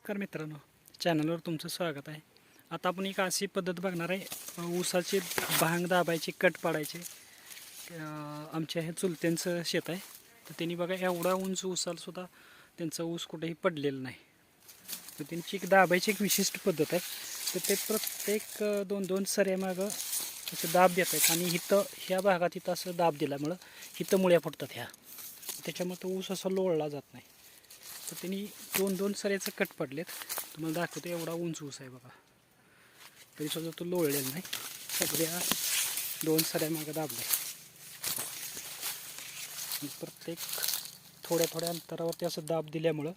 नमस्कार मित्रांनो. चॅनलवर तुमचं स्वागत आहे. आता आपण एक अशी पद्धत बघणार आहे. ऊसाची भांग दाबायची कट पाडायचे. आमच्या हे चुलत्यांचं शेत आहे. तर त्यांनी बघा एवढा उंच ऊसाला सुद्धा त्यांचा ऊस कुठेही पडलेला नाही. तर त्यांची एक दाबायची एक विशिष्ट पद्धत आहे. तर ते प्रत्येक दोन दोन सऱ्यामागं असं दाब देत आहेत. आणि हिथं ह्या भागात इथं असं दाब दिल्यामुळं हिथं मुळ्या फुटतात ह्या. त्याच्यामुळे तो ऊस असा लोळला जात नाही. तर त्यांनी दोन दोन सऱ्याचं कट पडलेत. तुम्हाला दाखवतो एवढा उंच ऊस आहे बघा. तरी सुद्धा तो लोळलेला नाही. सगळ्या दोन सऱ्या मागं दाबल्या. प्रत्येक थोड्या थोड्या अंतरावरती असं दाब दिल्यामुळं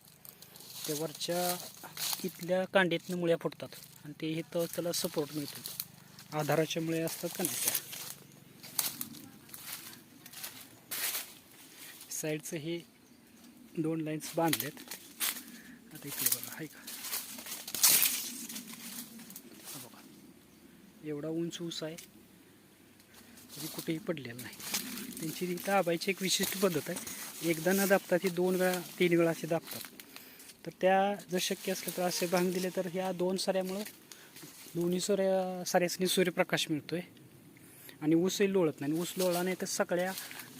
त्या वरच्या इथल्या कांडीतनं मुळ्या फुटतात. आणि ते इथं त्याला सपोर्ट मिळतो आधाराच्या मुळे असतात का नाही त्या? साईडचं हे दोन लाईन्स बांधलेत. आता इकडे बघा आहे का? हा बघा. एवढा उंच ऊस आहे तरी कुठेही पडलेलं नाही. त्यांची ती दाबायची एक विशिष्ट पद्धत आहे. एकदा न दाबता ती दोन वेळा तीन वेळा असे दाबतात तर त्या जर शक्य असलं तर असे भांग दिले तर ह्या दोन सऱ्यामुळं दोन्ही सऱ्या सऱ्यासनी सूर्यप्रकाश मिळतो आहे आणि ऊसही लोळत नाही. ऊस लोळला नाही तर सगळ्या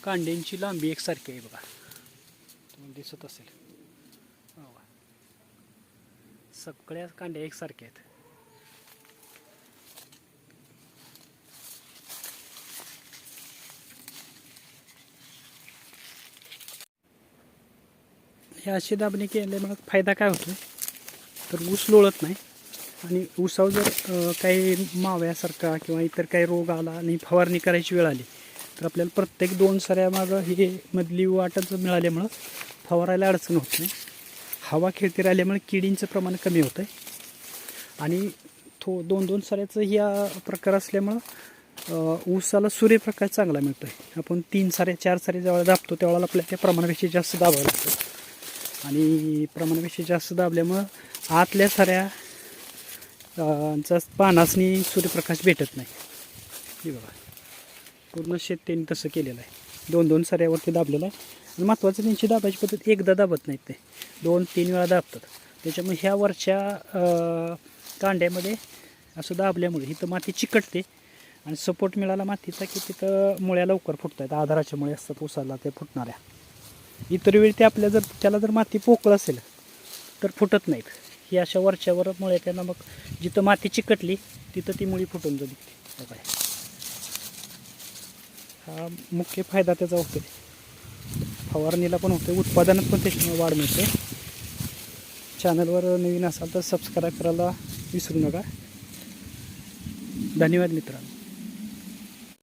कांड्यांची लांबी एकसारखी आहे बघा. तुम्हाला दिसत असेल हो का? सगळ्या कांड्या एकसारख्या आहेत. हे अशी दाबणी केल्यामुळे फायदा काय होतो? तर ऊस लोळत नाही आणि ऊसावर जर काही माव्यासारखा किंवा इतर काही रोग आला आणि फवारणी करायची वेळ आली तर आपल्याला प्रत्येक दोन सऱ्यामागं हे मधली वाटच मिळाल्यामुळं फवारायला अडचण होत नाही. हवा खेळती राहिल्यामुळे किडींचं प्रमाण कमी होतं आहे आणि थो दोन दोन साऱ्याचं ह्या प्रकार असल्यामुळं ऊसाला सूर्यप्रकाश चांगला मिळतो आहे आपण तीन साऱ्या चार सारे जेव्हा दाबतो त्यावेळेला आपल्याला त्या प्रमाणापेक्षा जास्त दाबावं लागतं. आणि प्रमाणापेक्षा जास्त दाबल्यामुळं आतल्या साऱ्या चा पानासनी सूर्यप्रकाश भेटत नाही. हे बघा. पूर्ण शेत त्यांनी तसं केलेलं आहे. दोन दोन साऱ्यावरती दाबलेलं आहे. आणि महत्त्वाचं त्यांची दाबायची पद्धत एकदा दाबत नाहीत ते. दोन तीन वेळा दाबतात. त्याच्यामुळे ह्या वरच्या कांड्यामध्ये असं दाबल्यामुळे इथं माती चिकटते आणि सपोर्ट मिळाला मातीचा की तिथं मुळ्या लवकर फुटत आहेत आधाराच्या मुळे असतात उसाला ते फुटणाऱ्या. इतर वेळी ते आपल्या जर त्याला जर माती पोकळ असेल तर फुटत नाहीत. ही अशा वरच्यावर मुळे त्यांना मग जिथं माती चिकटली तिथं ती मुळी फुटून जाते. हा मुख्य फायदा त्याचा होतो फवारणीला पण होते उत्पादनात पण त्याच्यामुळे वाढ मिळते. चॅनलवर नवीन असाल तर सबस्क्राईब करायला विसरू नका. धन्यवाद मित्रांनो.